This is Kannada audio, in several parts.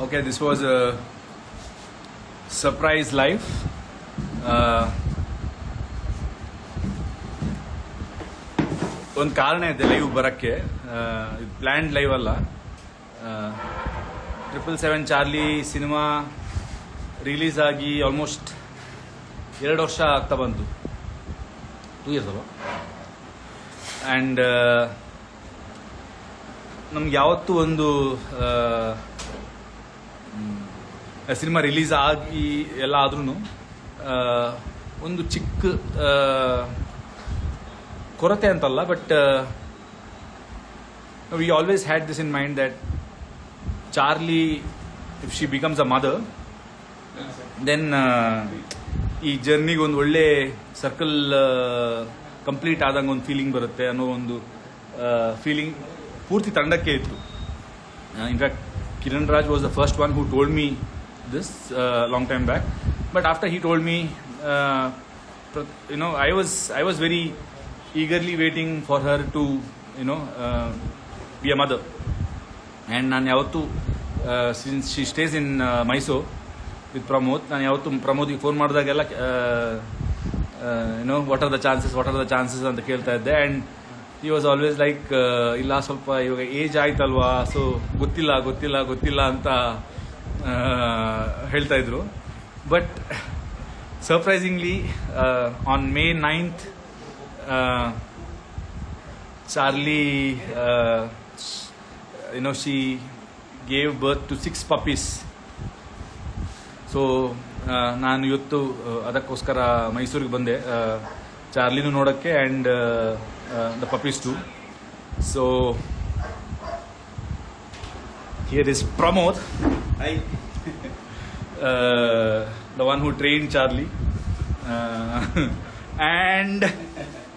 Okay, this was a surprise live. Uh, ಒಂದು ಕಾರಣ ಇದೆ ಲೈವ್ ಬರೋಕ್ಕೆ. ಇದು ಪ್ಲ್ಯಾಂಡ್ ಲೈವ್ ಅಲ್ಲ. Triple seven Charlie cinema release ಆಗಿ ಆಲ್ಮೋಸ್ಟ್ ಎರಡು ವರ್ಷ ಆಗ್ತಾ ಬಂತು. ಟೂ ಇಯರ್ಸ್ ಅಲ್ವಾ? ಆ್ಯಂಡ್ ನಮ್ಗೆ ಯಾವತ್ತೂ ಒಂದು ಸಿನಿಮಾ ರಿಲೀಸ್ ಆಗಿ ಎಲ್ಲ ಆದ್ರೂ ಒಂದು ಚಿಕ್ಕ ಕೊರತೆ ಅಂತಲ್ಲ but we always had this in mind that Charlie if she becomes a mother then ಈ ಜರ್ನಿಗೆ ಒಂದು ಒಳ್ಳೆ ಸರ್ಕಲ್ ಕಂಪ್ಲೀಟ್ ಆದಂಗೆ ಒಂದು ಫೀಲಿಂಗ್ ಬರುತ್ತೆ ಅನ್ನೋ ಒಂದು ಫೀಲಿಂಗ್ ಪೂರ್ತಿ ತಂಡಕ್ಕೆ ಇತ್ತು. In fact Kiran Raj was the first one who told me this long time back but after he told me you know I was I was very eagerly waiting for her to you know be a mother and ನಾನು ಯಾವತ್ತು since she stays in Mysuru with Pramod ನಾನು ಯಾವತ್ತು ಪ್ರಮೋದಿಗೆ phone ಮಾಡಿದಾಗೆಲ್ಲ you know what are the chances what are the chances ಅಂತ ಕೇಳ್ತಾ ಇದ್ದೆ. ಆ್ಯಂಡ್ ಈ ವಾಸ್ ಆಲ್ವೇಸ್ ಲೈಕ್ ಇಲ್ಲ ಸ್ವಲ್ಪ ಇವಾಗ ಏಜ್ ಆಯ್ತಲ್ವಾ? ಸೊ ಗೊತ್ತಿಲ್ಲ ಗೊತ್ತಿಲ್ಲ ಗೊತ್ತಿಲ್ಲ ಅಂತ ಹೇಳ್ತಾ ಇದ್ರು. But surprisingly on May ninth Charlie you she gave birth to six puppies. So ನಾನು ಇವತ್ತು ಅದಕ್ಕೋಸ್ಕರ ಮೈಸೂರಿಗೆ ಬಂದೆ. ಚಾರ್ಲಿನೂ ನೋಡೋಕ್ಕೆ and the puppies too so here is Pramod I the one who train Charlie and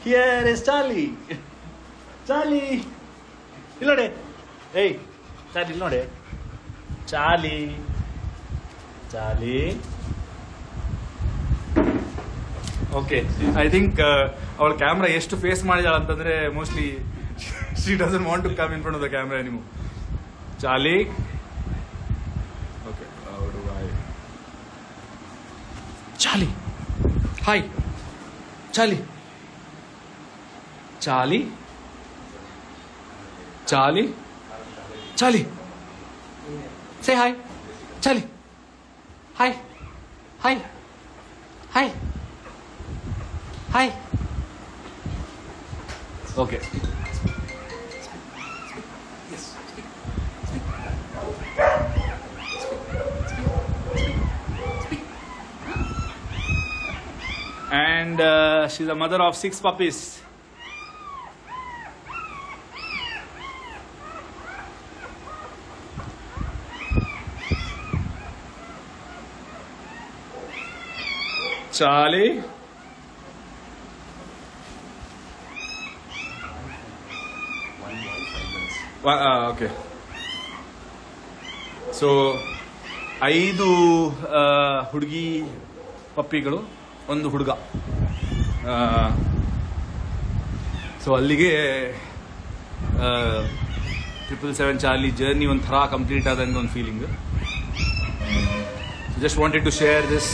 here is Charlie Charlie ಇಲ್ಲ ನೋಡೆ ಏಯ್ ಚಾರ್ಲಿ ಇಲ್ಲಿ ನೋಡೆ Charlie Charlie okay I think ಅವಳ ಕ್ಯಾಮ್ರಾ ಎಷ್ಟು ಫೇಸ್ ಮಾಡಿದಾಳ ಅಂತಂದ್ರೆ mostly she doesn't want to come in front of the camera ನೀವು Charlie okay Charlie hi Charlie Charlie Charlie Charlie say hi Charlie hi hi hi Hi okay and uh, she's a mother of six puppies. Charlie. Okay. So ಐದು ಹುಡುಗಿ ಪಪ್ಪಿಗಳು, ಒಂದು ಹುಡುಗ. ಸೊ ಅಲ್ಲಿಗೆ ಟ್ರಿಪಲ್ ಸೆವೆನ್ ಚಾರ್ಲಿ ಜರ್ನಿ ಒಂಥರ ಕಂಪ್ಲೀಟ್ ಆದಂಗೆ ಒಂದು feeling just wanted to share this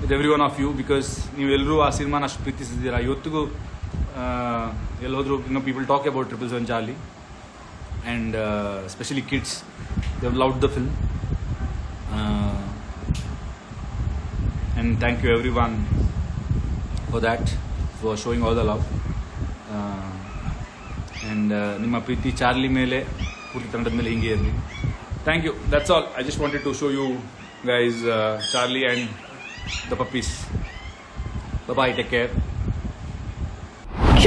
with every one of you because ನೀವೆಲ್ಲರೂ ಆ ಸಿನಿಮಾನ ಅಷ್ಟು ಪ್ರೀತಿಸಿದ್ದೀರಾ. ಇವತ್ತಿಗೂ ಎಲ್ಲೋದ್ರೂ, ಇನ್ನೂ people talk about triple seven Charlie and uh, especially kids they have loved the film uh, and thank you everyone for that for showing all the love uh, and uh, ನಿಮ್ಮ ಪ್ರೀತಿ ಚಾರ್ಲಿ ಮೇಲೆ ಪೂರ್ತಿ ತಂಡದ ಮೇಲೆ ಹಿಂಗೆ ಇರಲಿ thank you that's all I just wanted to show you guys Charlie and the puppies bye take care ಕ್ಷಣ